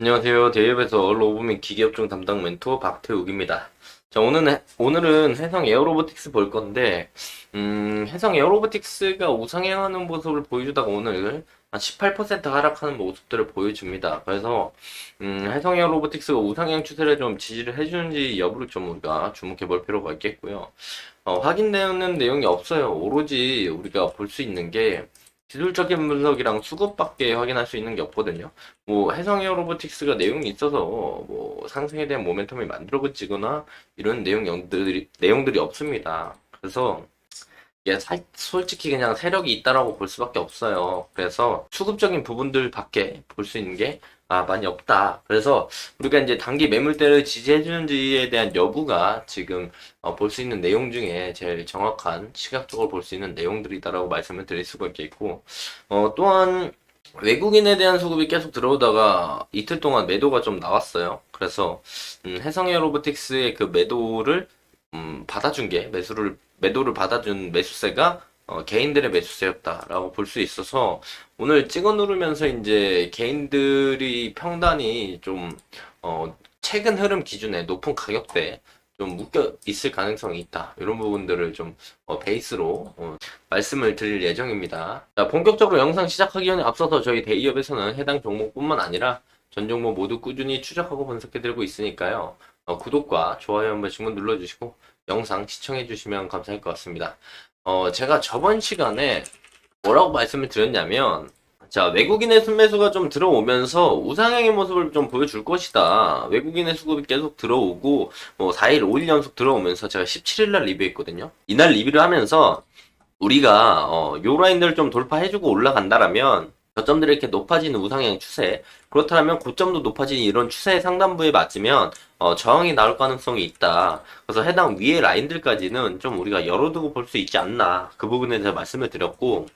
안녕하세요. 대협에서 로보민 기계업종 담당 멘토 박태욱입니다. 자, 오늘은, 오늘은 해성 에어로보틱스 볼 건데, 음, 해성 에어로보틱스가 우상향하는 모습을 보여주다가 오늘 한 18% 하락하는 모습들을 보여줍니다. 그래서, 음, 해성 에어로보틱스가 우상향 추세를 좀 지지를 해주는지 여부를 좀 우리가 주목해 볼 필요가 있겠고요. 어, 확인되는 내용이 없어요. 오로지 우리가 볼 수 있는 게, 기술적인 분석이랑 수급밖에 확인할 수 있는 게 없거든요. 뭐 해성 에어 로보틱스가 내용이 있어서 뭐 상승에 대한 모멘텀이 만들어지거나 이런 내용들이 내용들이 없습니다. 그래서 이게 살- 솔직히 그냥 세력이 있다라고 볼 수밖에 없어요. 그래서 수급적인 부분들밖에 볼 수 있는 게 아, 많이 없다. 그래서 우리가 이제 단기 매물대를 지지해주는지에 대한 여부가 지금 어, 볼 수 있는 내용 중에 제일 정확한 시각적으로 볼 수 있는 내용들이다라고 말씀을 드릴 수가 있겠고, 어, 또한 외국인에 대한 수급이 계속 들어오다가 이틀 동안 매도가 좀 나왔어요. 그래서 음, 해성 에어 로보틱스의 그 매도를 음, 받아준 게 매수를 매도를 받아준 매수세가 어, 개인들의 매수세였다라고 볼 수 있어서 오늘 찍어 누르면서 이제 개인들이 평단이 좀 어, 최근 흐름 기준에 높은 가격대 좀 묶여 있을 가능성이 있다. 이런 부분들을 좀 어, 베이스로 어, 말씀을 드릴 예정입니다. 자, 본격적으로 영상 시작하기 전에 앞서서 저희 대기업에서는 해당 종목뿐만 아니라 전 종목 모두 꾸준히 추적하고 분석해드리고 있으니까요. 어, 구독과 좋아요 한 번씩만 눌러주시고 영상 시청해주시면 감사할 것 같습니다. 어, 제가 저번 시간에 뭐라고 말씀을 드렸냐면 자, 외국인의 순매수가 좀 들어오면서 우상향의 모습을 좀 보여줄 것이다. 외국인의 수급이 계속 들어오고, 뭐, 4일, 5일 연속 들어오면서 제가 17일날 리뷰했거든요. 이날 리뷰를 하면서, 우리가, 어, 요 라인들을 좀 돌파해주고 올라간다라면, 저점들이 이렇게 높아지는 우상향 추세, 그렇다면 고점도 높아지는 이런 추세의 상단부에 맞으면, 어, 저항이 나올 가능성이 있다. 그래서 해당 위의 라인들까지는 좀 우리가 열어두고 볼 수 있지 않나. 그 부분에 대해서 말씀을 드렸고,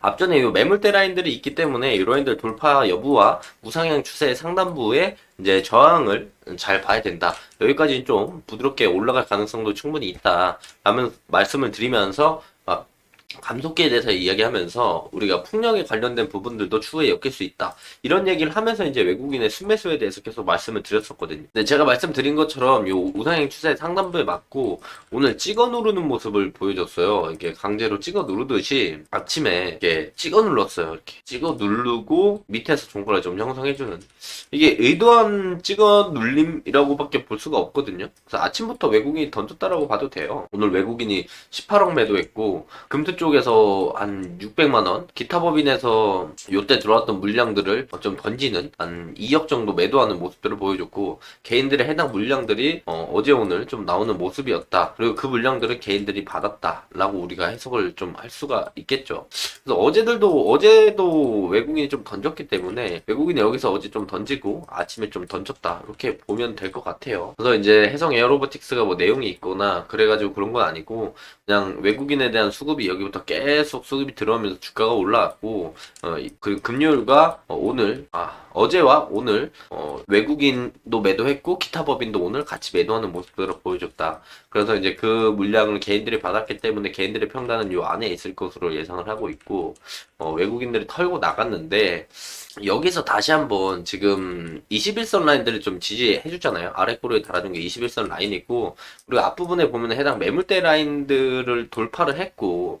앞전에 이 매물대 라인들이 있기 때문에 이 라인들 돌파 여부와 우상향 추세의 상단부에 이제 저항을 잘 봐야 된다. 여기까지는 좀 부드럽게 올라갈 가능성도 충분히 있다. 라면 말씀을 드리면서 막 감속기에 대해서 이야기하면서 우리가 풍력에 관련된 부분들도 추후에 엮일 수 있다. 이런 얘기를 하면서 이제 외국인의 순매수에 대해서 계속 말씀을 드렸었거든요. 근데 제가 말씀드린 것처럼 요 우상향 추세 상단부에 맞고 오늘 찍어 누르는 모습을 보여줬어요. 이게 강제로 찍어 누르듯이 아침에 이렇게 찍어 눌렀어요. 이렇게 찍어 누르고 밑에서 종가를 좀 형성해주는 이게 의도한 찍어 눌림이라고밖에 볼 수가 없거든요. 그래서 아침부터 외국인이 던졌다라고 봐도 돼요. 오늘 외국인이 18억 매도했고 금트 쪽에서 한 600만 원, 기타 법인에서 요때 들어왔던 물량들을 좀 던지는 한 2억 정도 매도하는 모습들을 보여줬고 개인들의 해당 물량들이 어, 제 오늘 좀 나오는 모습이었다. 그리고 그 물량들을 개인들이 받았다라고 우리가 해석을 좀 할 수가 있겠죠. 그래서 어제들도 어제도 외국인이 좀 던졌기 때문에 외국인이 여기서 어제 좀 던지고 아침에 좀 던졌다 이렇게 보면 될 것 같아요. 그래서 이제 해성 에어로보틱스가 뭐 내용이 있거나 그래가지고 그런 건 아니고 그냥 외국인에 대한 수급이 여기 부터 계속 수급이 들어오면서 주가가 올라왔고 어, 이- 그리고 금요일과 어, 오늘 아 어제와 오늘 어, 외국인도 매도했고 기타 법인도 오늘 같이 매도하는 모습들을 보여줬다. 그래서 이제 그 물량을 개인들이 받았기 때문에 개인들의 평단은 요 안에 있을 것으로 예상을 하고 있고 어, 외국인들이 털고 나갔는데 여기서 다시 한번 지금 21선 라인들을 좀 지지해 주잖아요. 아래 꼬리에 달아준 게 21선 라인이고 그리고 앞부분에 보면 해당 매물대 라인들을 돌파를 했고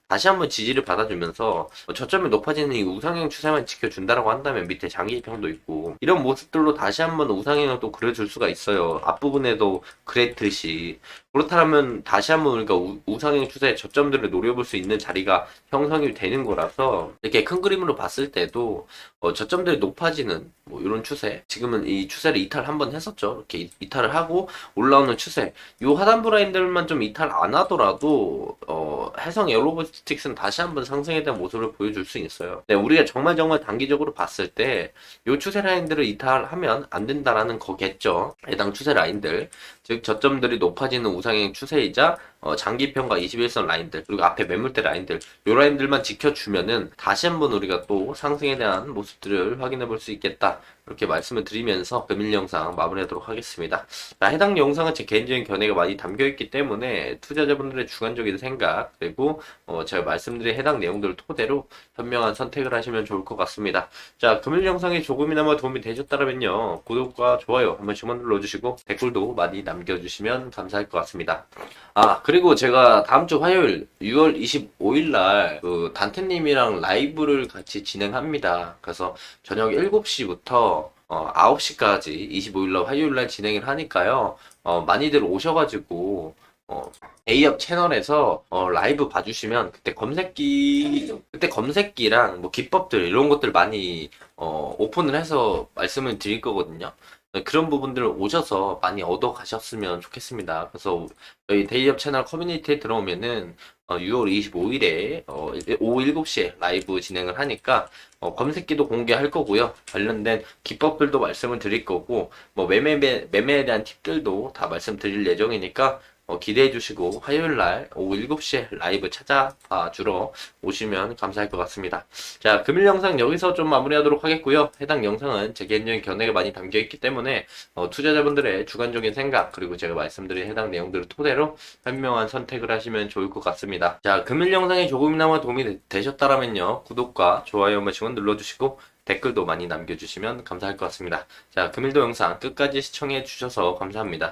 다시 한번 지지를 받아주면서 어, 저점이 높아지는 이 우상향 추세만 지켜준다라고 한다면 밑에 장기평도 있고 이런 모습들로 다시 한번 우상향을 또 그려줄 수가 있어요. 앞부분에도 그랬듯이. 그렇다면 다시 한번 우리가 우, 우상향 추세의 저점들을 노려볼 수 있는 자리가 형성이 되는 거라서 이렇게 큰 그림으로 봤을 때도 어, 저점들이 높아지는 뭐 이런 추세 지금은 이 추세를 이탈 한번 했었죠. 이렇게 이- 이탈을 하고 올라오는 추세. 요 하단부 라인들만 좀 이탈 안 하더라도 어, 해성 에어로 보틱스는 다시 한번 상승에 대한 모습을 보여줄 수 있어요. 네, 우리가 정말 정말 단기적으로 봤을 때 요 추세 라인들을 이탈하면 안 된다라는 거겠죠. 해당 추세 라인들. 즉 저점들이 높아지는 우상향 추세이자 어, 장기평가 21선 라인들 그리고 앞에 매물대 라인들 요 라인들만 지켜주면은 다시 한번 우리가 또 상승에 대한 모습들을 확인해 볼 수 있겠다. 이렇게 말씀을 드리면서 금일 영상 마무리하도록 하겠습니다. 자, 해당 영상은 제 개인적인 견해가 많이 담겨 있기 때문에 투자자분들의 주관적인 생각 그리고 어, 제가 말씀드린 해당 내용들을 토대로 현명한 선택을 하시면 좋을 것 같습니다. 자, 금일 영상이 조금이나마 도움이 되셨다면요. 구독과 좋아요 한 번씩만 눌러주시고 댓글도 많이 남겨주시면 감사할 것 같습니다. 아, 그리고 제가 다음 주 화요일 6월 25일 날 그 단테님이랑 라이브를 같이 진행합니다. 그래서 저녁 7시부터 어, 9시까지 25일 날 화요일 날 진행을 하니까요. 어, 많이들 오셔가지고 어, A업 채널에서 어, 라이브 봐주시면 그때 검색기 그때 검색기랑 뭐 기법들 이런 것들 많이 어, 오픈을 해서 말씀을 드릴 거거든요. 그런 부분들을 오셔서 많이 얻어 가셨으면 좋겠습니다. 그래서 저희 데이업 채널 커뮤니티에 들어오면은 어, 6월 25일에 어, 오후 7시에 라이브 진행을 하니까 어, 검색기도 공개할 거고요. 관련된 기법들도 말씀을 드릴 거고 뭐 매매 매매에 대한 팁들도 다 말씀드릴 예정이니까 어, 기대해 주시고 화요일 날 오후 7시에 라이브 찾아봐 주러 오시면 감사할 것 같습니다. 자, 금일 영상 여기서 좀 마무리하도록 하겠고요. 해당 영상은 제 개인적인 견해가 많이 담겨 있기 때문에 어, 투자자분들의 주관적인 생각 그리고 제가 말씀드린 해당 내용들을 토대로 현명한 선택을 하시면 좋을 것 같습니다. 자, 금일 영상이 조금이나마 도움이 되- 되셨다라면요. 구독과 좋아요 한 번씩은 눌러 주시고 댓글도 많이 남겨주시면 감사할 것 같습니다. 자, 금일도 영상 끝까지 시청해 주셔서 감사합니다.